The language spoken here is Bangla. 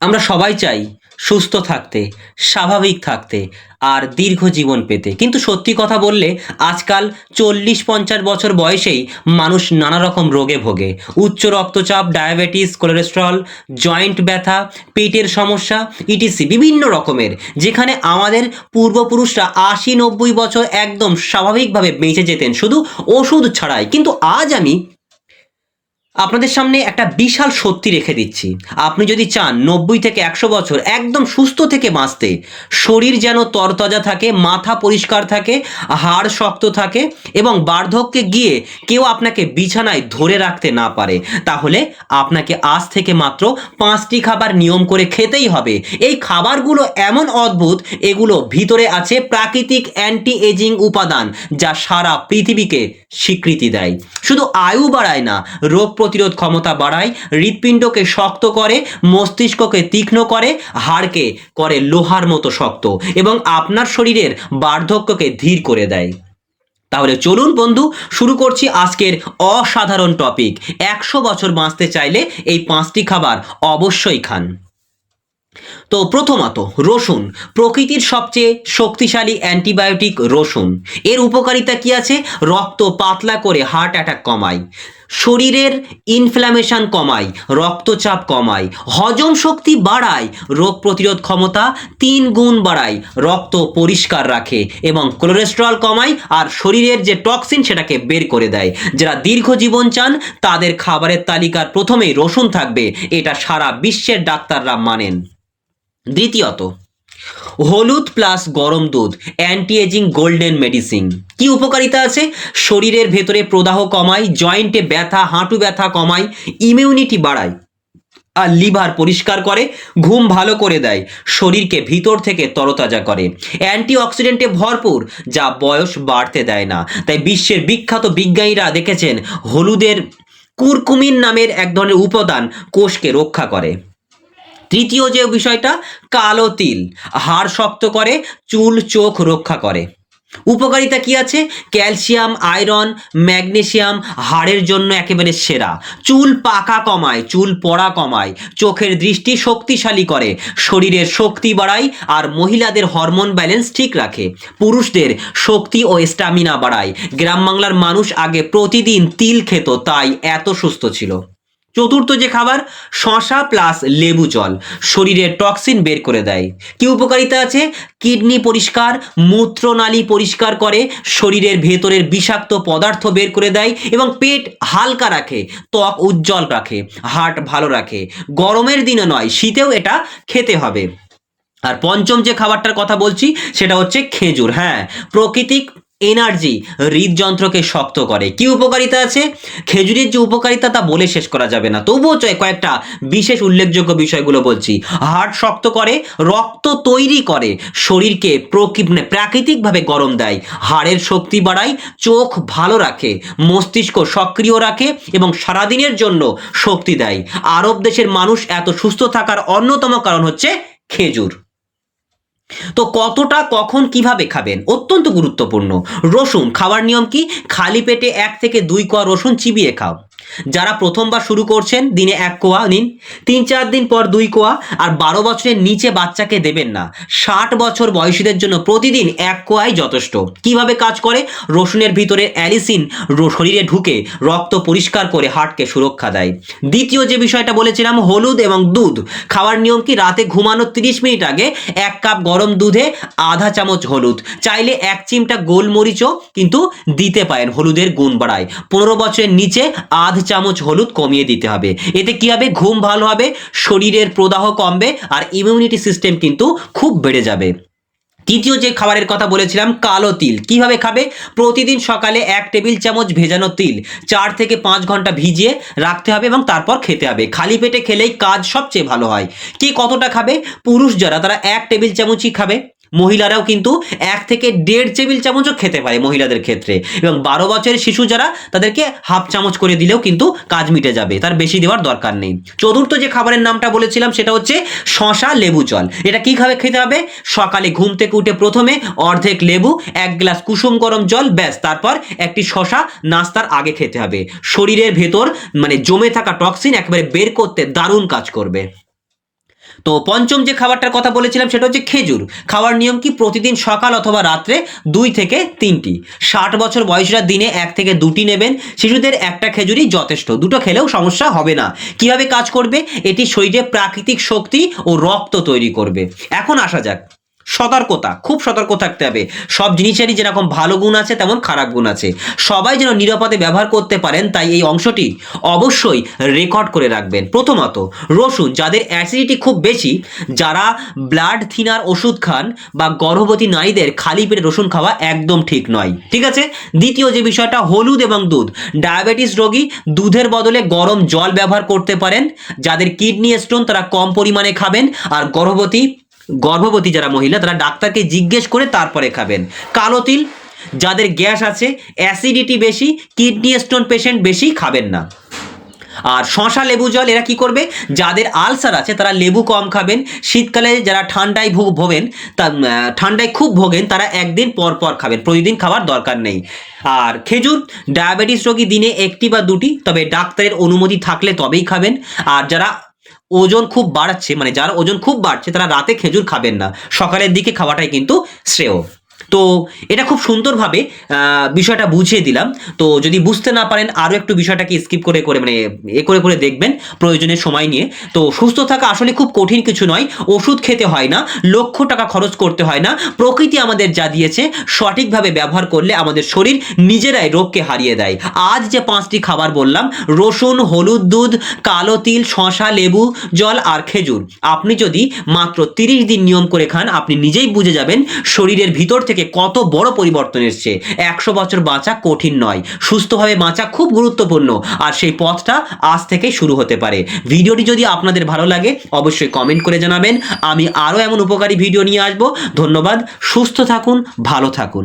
আমরা সবাই চাই সুস্থ থাকতে, স্বাভাবিক থাকতে আর দীর্ঘ জীবন পেতে। কিন্তু সত্যি কথা বললে আজকাল চল্লিশ পঞ্চাশ বছর বয়সেই মানুষ নানা রকম রোগে ভোগে। উচ্চ রক্তচাপ, ডায়াবেটিস, কোলেস্ট্রল, জয়েন্ট ব্যথা, পেটের সমস্যা, ইটিসি বিভিন্ন রকমের, যেখানে আমাদের পূর্বপুরুষরা আশি নব্বই বছর একদম স্বাভাবিকভাবে বেঁচে যেতেন। শুধু ওষুধ ছাড়াই। কিন্তু আজ আমি আপনাদের সামনে একটা বিশাল সত্যি রেখে দিচ্ছি। আপনি যদি চান নব্বই থেকে একশো বছর একদম সুস্থ থেকে বাঁচতে, শরীর যেন তরতাজা থাকে, মাথা পরিষ্কার থাকে, হাড় শক্ত থাকে এবং বার্ধক্যে গিয়ে কেউ আপনাকে বিছানায় ধরে রাখতে না পারে, তাহলে আপনাকে আজ থেকে মাত্র পাঁচটি খাবার নিয়ম করে খেতেই হবে। এই খাবারগুলো এমন অদ্ভুত, এগুলো ভিতরে আছে প্রাকৃতিক অ্যান্টি এজিং উপাদান যা সারা পৃথিবীকে স্বীকৃতি দেয়। শুধু আয়ু বাড়ায় না, রোগ প্রতিরোধ ক্ষমতা বাড়ায়, হৃৎপিণ্ডকে শক্ত করে, মস্তিষ্ককে তীক্ষ্ণ করে, হাড়কে করে লোহার মতো শক্ত এবং আপনার শরীরের বার্ধক্যকে ধীর করে দেয়। তাহলে চলুন বন্ধু, শুরু করছি আজকের অসাধারণ টপিক। একশো বছর বাঁচতে চাইলে এই পাঁচটি খাবার অবশ্যই খান। তো প্রথমত, রসুন, প্রকৃতির সবচেয়ে শক্তিশালী অ্যান্টিবায়োটিক রসুন। এর উপকারিতা কি আছে? রক্ত পাতলা করে হার্ট অ্যাটাক কমায়। শরীরের ইনফ্ল্যামেশন কমায়, রক্তচাপ কমায়, হজম শক্তি বাড়ায়, রোগ প্রতিরোধ ক্ষমতা তিন গুণ বাড়ায়, রক্ত পরিষ্কার রাখে এবং কোলেস্ট্রল কমায় আর শরীরের যে টক্সিন সেটাকে বের করে দেয়। যারা দীর্ঘ জীবন চান, তাদের খাবারের তালিকার প্রথমেই রসুন থাকবে, এটা সারা বিশ্বের ডাক্তাররা মানেন। দ্বিতীয়ত হলুদ প্লাস গরম দুধ অ্যান্টি এজিং গোল্ডেন মেডিসিন কি উপকারিতা আছে? শরীরের ভেতরে প্রদাহ কমায় জয়েন্টে ব্যথা, হাঁটু ব্যথা কমায় ইমিউনিটি বাড়ায়। আর লিভার পরিষ্কার করে, ঘুম ভালো করে দেয়, শরীরকে ভিতর থেকে তরতাজা করে। অ্যান্টি অক্সিডেন্টে ভরপুর, যা বয়স বাড়তে দেয় না। তাই বিশ্বের বিখ্যাত বিজ্ঞানীরা দেখেছেন, হলুদের কুরকুমিন নামের এক ধরনের উপাদান কোষকে রক্ষা করে। তৃতীয় যে বিষয়টা, কালো তিল। হাড় শক্ত করে, চুল চোখ রক্ষা করে। উপকারিতা কি আছে? ক্যালসিয়াম, আয়রন, ম্যাগনেসিয়াম, হাড়ের জন্য একেবারে সেরা। চুল পাকা কমায়, চুল পড়া কমায়, চোখের দৃষ্টি শক্তিশালী করে, শরীরের শক্তি বাড়ায় আর মহিলাদের হরমোন ব্যালেন্স ঠিক রাখে। পুরুষদের শক্তি ও স্ট্যামিনা বাড়ায়। গ্রাম বাংলার মানুষ আগে প্রতিদিন তিল খেত, তাই এত সুস্থ ছিল। চতুর্থ যে খাবার, শশা প্লাস লেবু জল। শরীরের টক্সিন বের করে দেয়। কি উপকারিতা আছে? কিডনি পরিষ্কার, মূত্রনালী পরিষ্কার করে, শরীরের ভেতরের বিষাক্ত পদার্থ বের করে দেয় এবং পেট হালকা রাখে, ত্বক উজ্জ্বল রাখে হার্ট ভালো রাখে। গরমের দিনে নয়, শীতেও এটা খেতে হবে। আর পঞ্চম যে খাবারটার কথা বলছি, সেটা হচ্ছে খেজুর। হ্যাঁ প্রকৃতিক এনার্জি হৃদযন্ত্রকে শক্ত করে। কি উপকারিতা আছে? খেজুরের যে উপকারিতা তা বলে শেষ করা যাবে না। তবুও চাই কয়েকটা বিশেষ উল্লেখযোগ্য বিষয়গুলো বলছি। হার্ট শক্ত করে, রক্ত তৈরি করে, শরীরকে মানে প্রাকৃতিকভাবে গরম দেয়। হাড়ের শক্তি বাড়ায়, চোখ ভালো রাখে, মস্তিষ্ক সক্রিয় রাখে এবং সারাদিনের জন্য শক্তি দেয়। আরব দেশের মানুষ এত সুস্থ থাকার অন্যতম কারণ হচ্ছে খেজুর। তো কতটা, কখন কীভাবে খাবেন? অত্যন্ত গুরুত্বপূর্ণ। রসুন, খাওয়ার নিয়ম কি? খালি পেটে এক থেকে দুই কোয়া রসুন চিবিয়ে খাও। যারা প্রথমবার শুরু করছেন, দিনে এক কোয়া নিন, তিন চার দিন পর দুই কোয়া, আর বারো বছরের নিচে বাচ্চাকে দেবেন না। ষাট বছর বয়সীদের জন্য প্রতিদিন এক কোয়াই যথেষ্ট। কীভাবে কাজ করে? রসুনের ভিতরে অ্যালিসিন শরীরে ঢুকে রক্ত পরিষ্কার করে হার্টকে সুরক্ষা দেয়। দ্বিতীয় যে বিষয়টা বলেছিলাম, হলুদ এবং দুধ। খাওয়ার নিয়ম কি? রাতে ঘুমানোর তিরিশ মিনিট আগে এক কাপ গরম দুধে আধা চামচ হলুদ। চাইলে এক চিমটা গোলমরিচও কিন্তু দিতে পারেন হলুদের গুণ বাড়ায়। পনেরো বছরের নিচে আধ চামচ হলুদ কমিয়ে দিতে হবে। এতে কি হবে? ঘুম ভালো হবে, শরীরের প্রদাহ কমবে, আর ইমিউনিটি সিস্টেম কিন্তু খুব বেড়ে যাবে। তৃতীয় যে খাবারের কথা বলেছিলাম, কালো তিল। কীভাবে খাবে? প্রতিদিন সকালে এক টেবিল চামচ ভেজানো তিল। চার থেকে পাঁচ ঘণ্টা ভিজিয়ে রাখতে হবে এবং তারপর খেতে হবে। খালি পেটে খেলেই কাজ সবচেয়ে ভালো হয়। কি কতটা খাবে? পুরুষ যারা, তারা এক টেবিল চামচই খাবে। মহিলারাও কিন্তু এক থেকে দেড় টেবিল চামচও খেতে পারে মহিলাদের ক্ষেত্রে। এবং বারো বছরের শিশু যারা, তাদেরকে হাফ চামচ করে দিলেও কিন্তু কাজ মিটে যাবে, তার বেশি দেওয়ার দরকার নেই। চতুর্থ যে খাবারের নামটা বলেছিলাম, সেটা হচ্ছে শশা লেবু জল। এটা কীভাবে খেতে হবে? সকালে ঘুম থেকে উঠে প্রথমে অর্ধেক লেবু, এক গ্লাস কুসুম গরম জল, ব্যাস, তারপর একটি শশা নাস্তার আগে খেতে হবে। শরীরের ভেতর মানে জমে থাকা টক্সিন একেবারে বের করতে দারুণ কাজ করবে। তো পঞ্চম যে খাবারটার কথা বলেছিলাম সেটা হচ্ছে খেজুর। খাওয়ার নিয়ম কি? প্রতিদিন সকাল অথবা রাত্রে দুই থেকে তিনটি। ষাট বছর বয়সীরা দিনে এক থেকে দুটি নেবেন। শিশুদের একটা খেজুরই যথেষ্ট। দুটো খেলেও সমস্যা হবে না। কীভাবে কাজ করবে? এটি শরীরে প্রাকৃতিক শক্তি ও রক্ত তৈরি করবে। এখন আসা যাক। সতর্কতা, খুব সতর্ক থাকতে হবে। সব জিনিসেরই যেরকম ভালো গুণ আছে, তেমন খারাপ গুণ আছে। সবাই যেন নিরাপদে ব্যবহার করতে পারেন, তাই এই অংশটি অবশ্যই রেকর্ড করে রাখবেন। প্রথমত, রসুন, যাদের অ্যাসিডিটি খুব বেশি, যারা ব্লাড থিনার ওষুধ খান বা গর্ভবতী নারীদের খালি পেটে রসুন খাওয়া একদম ঠিক নয়। ঠিক আছে? দ্বিতীয় যে বিষয়টা, হলুদ এবং দুধ। ডায়াবেটিস রোগী দুধের বদলে গরম জল ব্যবহার করতে পারেন। যাদের কিডনি স্টোন তারা কম পরিমাণে খাবেন। আর গর্ভবতী গর্ভবতী যারা মহিলা, তারা ডাক্তারকে জিজ্ঞেস করে তারপরে খাবেন। কালো তিল, যাদের গ্যাস আছে, অ্যাসিডিটি বেশি, কিডনি স্টোন পেশেন্ট বেশি খাবেন না। আর শশা লেবু জল এরা কি করবে? যাদের আলসার আছে, তারা লেবু কম খাবেন। শীতকালে যারা ঠান্ডায় ভুগ ভোগেন, তা ঠান্ডায় খুব ভোগেন, তারা একদিন পর পর খাবেন। প্রতিদিন খাওয়ার দরকার নেই। আর খেজুর, ডায়াবেটিস রোগী দিনে একটি বা দুটি, তবে ডাক্তারের অনুমতি থাকলে তবেই খাবেন। আর যারা ওজন খুব বাড়াচ্ছে মানে যারা ওজন খুব বাড়ছে, তারা রাতে খেজুর খাবেন না। সকালের দিকে খাওয়াটাই কিন্তু শ্রেয়। তো এটা খুব সুন্দরভাবে বিষয়টা বুঝিয়ে দিলাম। তো যদি বুঝতে না পারেন আরও একটু বিষয়টাকে স্কিপ করে করে মানে এ করে করে দেখবেন প্রয়োজনে সময় নিয়ে। তো সুস্থ থাকা আসলে খুব কঠিন কিছু নয়, ওষুধ খেতে হয় না, লক্ষ টাকা খরচ করতে হয় না, প্রকৃতি আমাদের যা দিয়েছে, সঠিকভাবে ব্যবহার করলে আমাদের শরীর নিজেরাই রোগকে হারিয়ে দেয়। আজ যে পাঁচটি খাবার বললাম, রসুন, হলুদ দুধ, কালো তিল শশা লেবু, জল আর খেজুর। আপনি যদি মাত্র তিরিশ দিন নিয়ম করে খান, আপনি নিজেই বুঝে যাবেন, শরীরের ভিতর থেকে কত বড় পরিবর্তন এসছে। একশো বছর বাঁচা কঠিন নয়, সুস্থভাবে বাঁচা খুব গুরুত্বপূর্ণ, আর সেই পথটা আজ থেকে শুরু হতে পারে। ভিডিওটি যদি আপনাদের ভালো লাগে, অবশ্যই কমেন্ট করে জানাবেন। আমি আরও এমন উপকারী ভিডিও নিয়ে আসব। ধন্যবাদ, সুস্থ থাকুন, ভালো থাকুন।